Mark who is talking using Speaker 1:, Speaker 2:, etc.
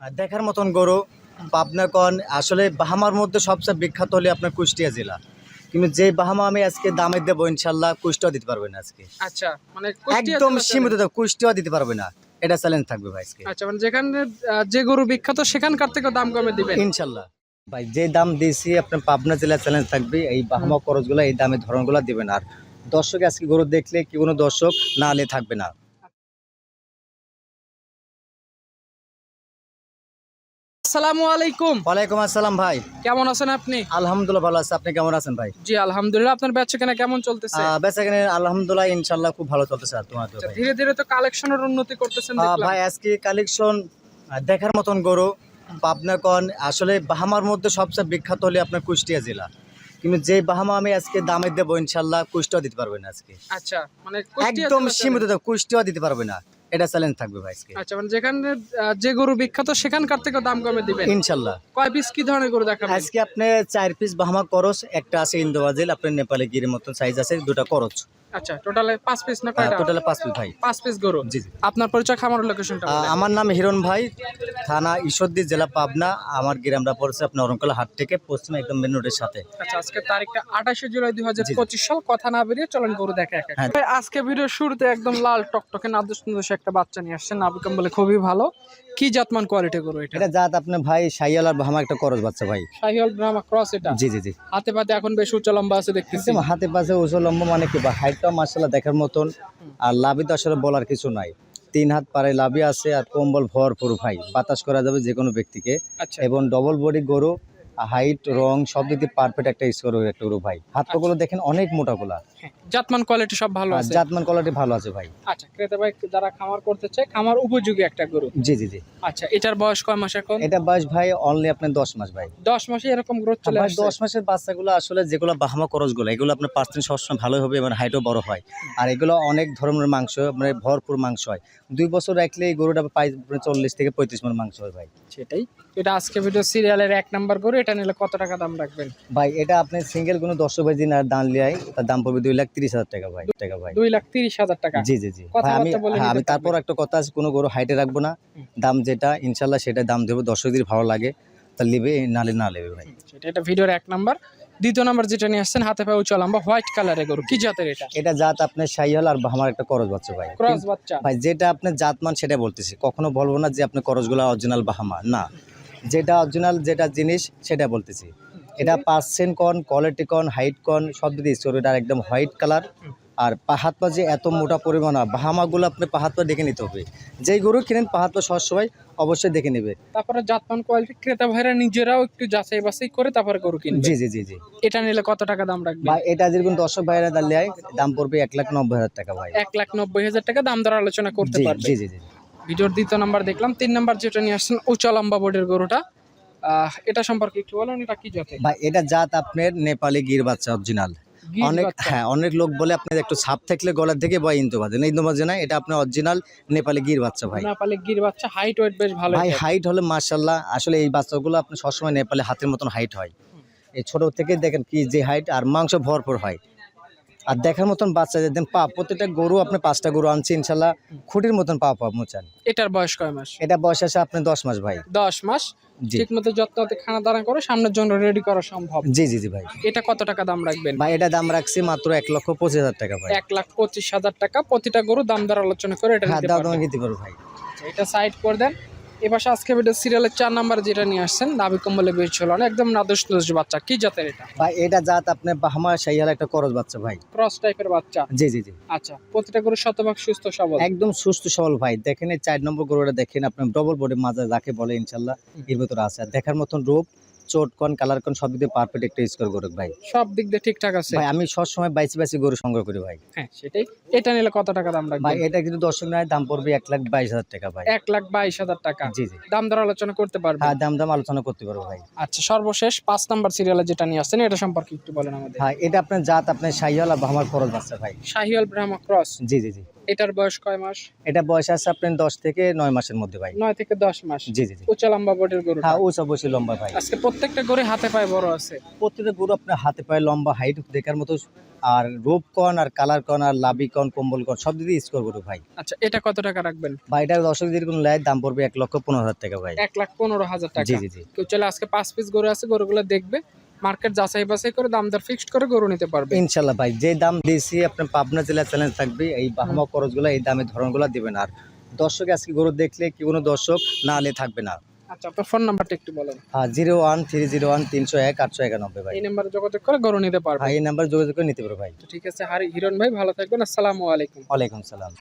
Speaker 1: দেখার মতন গরু পাবনা কন আসলে বাহামার মধ্যে সবচেয়ে বিখ্যাত হলে আপনার কুষ্টিয়া জেলা। কিন্তু যে বাহামা আমি আজকে দামে দেবো ইনশাল্লাহ কুষ্টিয়া দিতে পারবে না আজকে।
Speaker 2: আচ্ছা মানে
Speaker 1: একদম সীমিত কুষ্টিয়া দিতে পারবে না। এটা চ্যালেঞ্জ থাকবে ভাই আজকে।
Speaker 2: আচ্ছা মানে যেখানে যে গরু বিখ্যাত সেখানকার থেকে দাম কমে দিবেন?
Speaker 1: ইনশাল্লাহ। ভাই যে দাম দিয়েছি আপনার পাবনা জেলা চ্যালেঞ্জ থাকবে। এই বাহামা খরচগুলো এই দামে ধরনগুলো দিবেন। আর দর্শক আজকে গরু দেখলে কি কোনো দর্শক না আলে থাকবে না।
Speaker 2: আসসালামু আলাইকুম।
Speaker 1: ওয়ালাইকুম আসসালাম ভাই।
Speaker 2: কেমন আছেন আপনি?
Speaker 1: আলহামদুলিল্লাহ ভালো আছে। আপনি কেমন আছেন ভাই?
Speaker 2: জি আলহামদুলিল্লাহ। আপনার বেচা কেনা কেমন চলতেছে?
Speaker 1: বেচা কেনে আলহামদুলিল্লাহ ইনশাল্লাহ খুব ভালো চলতেছে তোমার
Speaker 2: আচ্ছা। ধীরে ধীরে তো কালেকশনের উন্নতি করতেছেন
Speaker 1: ভাই আজকে কালেকশন দেখার মতন গরু পাবনা কন আসলে বাহামার মধ্যে সবচেয়ে বিখ্যাত হলে আপনার কুষ্টিয়া জেলা। কিন্তু যে বাহামা আমি আজকে দামে দেবো ইনশাল্লাহ কুষ্টিয়া দিতে পারবে না আজকে।
Speaker 2: আচ্ছা মানে
Speaker 1: একদম সীমিত কুষ্টিয়া দিতে পারবে না। এটা চ্যালেঞ্জ থাকবে ভাই
Speaker 2: আচ্ছা মানে যেখানে যে গরু বিখ্যাত সেখানকার থেকে দাম কমে দিবেন?
Speaker 1: ইনশাল্লাহ।
Speaker 2: কয় পিস কি ধরনের গরু দেখাবেন?
Speaker 1: আজকে আপনি চার পিস বাহামা করস একটা আছে ইন্দোবাজিল আপনার নেপালে গিরের মতন সাইজ আছে দুটা করচ
Speaker 2: আচ্ছা টোটালে পাঁচ পিস না কয়টা?
Speaker 1: টোটালে পাঁচ পিস ভাই।
Speaker 2: পাঁচ পিস গরু।
Speaker 1: জি জি।
Speaker 2: আপনার পরিচয় খামার লোকেশনটা
Speaker 1: আমার নাম হিরণ ভাই থানা ঈশ্বরদী জেলা পাবনা। আমার গ্রামটা পড়ছে আপনার অরঙ্কলা হাট থেকে পশ্চিমে একদম মেন রোডের সাথে।
Speaker 2: আচ্ছা আজকে তারিখটা আঠাশে জুলাই দুই হাজার পঁচিশ সাল। কথা না বেরিয়ে চলেন গরু দেখে এক এক
Speaker 1: হ্যাঁ।
Speaker 2: আজকে ভিডিওর শুরুতে একদম লাল টকটকে নাদুস একটা বাচ্চা নিয়ে আসছেন নাবিকম বলে খুবই ভালো। কি জাতমান কোয়ালিটি গরু এটা?
Speaker 1: এটা জাত আপনার ভাই সাইয়াল আর বাহামা একটা করস বাচ্চা ভাই।
Speaker 2: শাহিওয়াল ব্রাহ্মা ক্রস এটা?
Speaker 1: জি জি জি।
Speaker 2: হাতে পাতে এখন বেশ উচ্চ লম্বা আছে দেখতেছি।
Speaker 1: হাতে পাশে উচ্চ লম্বা মানে কি বা হাইটটা মার্শাল্লাহ দেখার মতন। আর লাভি তো আসলে বলার কিছু নাই। তিন হাত পারে লাভি আছে আর কম্বল ভরপুর ভাই। বাতাস করা যাবে যে কোনো ব্যক্তিকে।
Speaker 2: আচ্ছা।
Speaker 1: এবং ডবল বডি গরু হাইট রং সব দিক দিয়ে পারফেক্ট একটা স্কোর একটা গরু ভাই হাত পাগুলো দেখেন অনেক মোটাগুলা
Speaker 2: হ্যাঁ, জাতমান কোয়ালিটি সব ভালো আছে।
Speaker 1: জাতমান কোয়ালিটি ভালো আছে ভাই।
Speaker 2: আচ্ছা ক্রেতা ভাই যারা খামার করতে চায় খামার উপযোগী একটা গরু।
Speaker 1: জি জি জি।
Speaker 2: আচ্ছা এটার বয়স কয় মাস এখন?
Speaker 1: এটা বয়স ভাই অনলি আপনার দশ মাস ভাই।
Speaker 2: দশ মাসে এরকম গ্রোথ চলে
Speaker 1: ভাই
Speaker 2: আসছে?
Speaker 1: দশ মাসের বাচ্চাগুলো আসলে যেগুলো বাহামা করসগুলো এগুলো আপনার পার্সেন্ট সবসময় ভালো হবে এবং হাইটও বড় হয়। আর এগুলো অনেক ধরনের মাংস মানে ভরপুর মাংস হয়। দুই বছর রাখলে এই গরুটা পাই চল্লিশ থেকে পঁয়ত্রিশ মন মাংস হয় ভাই।
Speaker 2: সেটাই। এটা আজকে ভিডিও সিরিয়ালের এক নাম্বার গরু এটা নিলে কত টাকা দাম রাখবেন?
Speaker 1: ভাই এটা আপনি সিঙ্গেল কোনো দশ ভাই দিন আর দাম লিয়াই তার দাম পড়বে দুই লাখ তিরিশ হাজার টাকা ভাই টাকা ভাই।
Speaker 2: দুই লাখ তিরিশ হাজার টাকা?
Speaker 1: জি জি জি। আমি হ্যাঁ, আমি তারপর একটা কথা আছে কোনো গরু হাইটে রাখব না। দাম যেটা ইনশাল্লাহ সেটা দাম দেবো দর্শকদের ভালো লাগে তা নেবে নালে না নেবে ভাই।
Speaker 2: সেটা এটা ভিডিওর এক নাম্বার দ্বিতীয় নাম্বার যেটা নিয়ে আসছেন হাতে পায়ে উঁচু লম্বা হোয়াইট কালারের গরু। কি জাতের এটা?
Speaker 1: এটা জাত আপনার সাইহল আর আমার একটা করজ বাচ্চা ভাই।
Speaker 2: ক্রস বাচ্চা।
Speaker 1: ভাই যেটা আপনার জাতমান সেটা বলতেছি। কখনো বলব না যে আপনার করজগুলো অরিজিনাল বাহামা না। যেটা অরিজিনাল যেটা জিনিস সেটা বলতেছি। এটা পার্সেন্ট কন কোয়ালিটি কন হাইট কন সব দিকে স্টোরিটার একদম হোয়াইট কালার আর পাহাত পা যে এত মোটা পরিমাণ হয় বাহামাগুলো আপনি পাহাত পা দেখে নিতে হবে। যেই গরু কিনেন পাহাত পা সবসময় অবশ্যই দেখে নেবে।
Speaker 2: তারপরে জাতমান কোয়ালিটি ক্রেতা ভাইরা নিজেরাও একটু যাচাই বাছাই করে তারপরে গরু কিনবে।
Speaker 1: জি জি জি জি।
Speaker 2: এটা নিলে কত টাকা দাম রাখবে
Speaker 1: ভাই এটা যেরকম দর্শক ভাইরা দাঁড়িয়ে দাম পড়বে এক লাখ নব্বই হাজার টাকা ভাই।
Speaker 2: এক লাখ নব্বই হাজার টাকা দাম দর আলোচনা করতে পারবে।
Speaker 1: জি জি জি।
Speaker 2: ভিডিওর দ্বিতীয় নাম্বার দেখলাম তিন নাম্বার যেটা নিয়ে আসছেন উঁচা লম্বা বোর্ডের গরুটা। এটা সম্পর্কে একটু বলেন এটা কি জাতে
Speaker 1: ভাই এটা জাত আপনার নেপালি গির বাচ্চা অরিজিনাল অনেক হ্যাঁ অনেক লোক বলে আপনার একটু ছাপ থাকলে গলার থেকে বা ইন্দো বাজে। না ইন্দো বাজে না এটা আপনার অরিজিনাল নেপালি গির বাচ্চা ভাই।
Speaker 2: নেপালে গির বাচ্চা হাইট ওয়েট বেশ ভালো
Speaker 1: ভাই হাইট হলে মার্শাল্লাহ আসলে এই বাচ্চাগুলো আপনার সবসময় নেপালে হাতের মতন হাইট হয়। এই ছোট থেকে দেখেন কি যে হাইট আর মাংস ভরপুর হয়। আর দেখার মতন বাচ্চা দেন পা প্রত্যেকটা গরু আপনি পাঁচটা গরু আনছি ইনশাল্লাহ খুঁটির মতন পা পাবো মোচান।
Speaker 2: এটার বয়স কয় মাস?
Speaker 1: এটা বয়স আছে আপনি দশ মাস ভাই।
Speaker 2: দশ মাস? ঠিক মতো খানা দানা করে সামনের জন্য রেডি করা সম্ভব।
Speaker 1: জি জি জি ভাই।
Speaker 2: এটা কত টাকা দাম রাখবেন?
Speaker 1: ভাই এটা দাম রাখছি মাত্র এক লক্ষ পঁচিশ হাজার টাকা ভাই।
Speaker 2: এক লাখ পঁচিশ হাজার টাকা। প্রতিটা গরু দাম দর আলোচনা করে এটা
Speaker 1: হ্যাঁ দিতে পারো ভাই।
Speaker 2: আচ্ছা, এটা সাইড করে দেন। এবার আজকে ভিডিও সিরিয়ালের চার নাম্বার যেটা নিয়ে আসছেন দাবি কম্বলে বেশ ছিল না একদম নাদুস বাচ্চা। কি জাতের এটা?
Speaker 1: ভাই এটা জাত আপনি বাহামা সাইয়াল একটা করজ বাচ্চা ভাই।
Speaker 2: ক্রস টাইপের বাচ্চা?
Speaker 1: জি জি জি।
Speaker 2: আচ্ছা প্রতিটা গরু শতভাগ সুস্থ সবল?
Speaker 1: একদম সুস্থ সবল ভাই। দেখেন এই চার নম্বর গরুটা দেখেন আপনার ডবল বডি মাজা যাকে বলে ইনশাল্লাহ এর ভিতরে আছে। দেখার মতন রূপ চোট কন কালার কন সব দিকে পারফেক্ট একটা স্কোর গরু ভাই।
Speaker 2: সব দিক দিয়ে ঠিকঠাক আছে।
Speaker 1: ভাই আমি সবসময় বাইশি বাইশি গরু সংগ্রহ করি ভাই।
Speaker 2: হ্যাঁ সেটাই। এটা নিলে কত টাকা দাম
Speaker 1: ভাই এটা কিন্তু দর্শক নয় দাম পড়বে এক লাখ বাইশ হাজার টাকা ভাই।
Speaker 2: এক লাখ বাইশ হাজার টাকা।
Speaker 1: জি জি।
Speaker 2: দাম দর আলোচনা করতে পারবেন?
Speaker 1: হ্যাঁ দাম দাম আলোচনা করতে পারব ভাই।
Speaker 2: আচ্ছা সর্বশেষ পাঁচ নাম্বার সিরিয়ালে যেটা নিয়ে আসছেন এটা সম্পর্কে একটু বলেন আমাদের।
Speaker 1: হ্যাঁ এটা আপনার জাত আপনার সাইয়াল আর বাহামার খরচ বাচ্চা ভাই।
Speaker 2: শাহিওয়াল ব্রাহ্মা ক্রস?
Speaker 1: জি জি জি।
Speaker 2: এটার বয়স কয় মাস?
Speaker 1: এটা বয়স আছে আপনার দশ থেকে নয় মাসের মধ্যে ভাই।
Speaker 2: নয় থেকে দশ মাস।
Speaker 1: জি জি জি।
Speaker 2: উচ্চ লম্বা বডির গরু
Speaker 1: হ্যাঁ সব বসে লম্বা ভাই।
Speaker 2: আজকে প্রত্যেকটা গরু হাতে পায়ে বড় আছে।
Speaker 1: প্রত্যেকটা গরু আপনার হাতে পায়ে লম্বা হাইট দেখার মতো আর রূপ কন আর কালার কন আর লাভি কন কম্বল কন সব দিদি স্কোর গরু ভাই।
Speaker 2: আচ্ছা এটা কত টাকা রাখবেন?
Speaker 1: ভাই এটা দর্শক যদি কোনো লেয় দাম পড়বে এক লক্ষ পনেরো হাজার টাকা ভাই।
Speaker 2: এক লাখ পনেরো হাজার টাকা।
Speaker 1: জি জি জি।
Speaker 2: কেউ চলে আজকে পাঁচ পিস গরু আছে গরুগুলো দেখবে। মার্কেট যাচাই বাছাই করে দাম দর ফিক্সড করে গরু নিতে পারবে।
Speaker 1: ইনশাল্লাহ ভাই যে দাম দিয়েছি আপনার পাবনা জেলা চ্যালেঞ্জ থাকবে এই বাহামা খরচগুলো এই দামের ধরনগুলো দিবেন। আর দর্শক আজকে গরু দেখলে কি কোনো দর্শক না আলে থাকবে না।
Speaker 2: আচ্ছা আপনার ফোন নাম্বারটা একটু বলেন।
Speaker 1: হ্যাঁ zero one three zero one তিনশো এক আটশো একানব্বই ভাই।
Speaker 2: এই নাম্বারে যোগাযোগ করে গরু নিতে পারবে
Speaker 1: ভাই এই নাম্বার যোগাযোগ করে নিতে পারো ভাই।
Speaker 2: তো ঠিক আছে হারি হিরণ ভাই ভালো থাকবেন। আসসালামু আলাইকুম।
Speaker 1: ওয়ালাইকুম সালাম।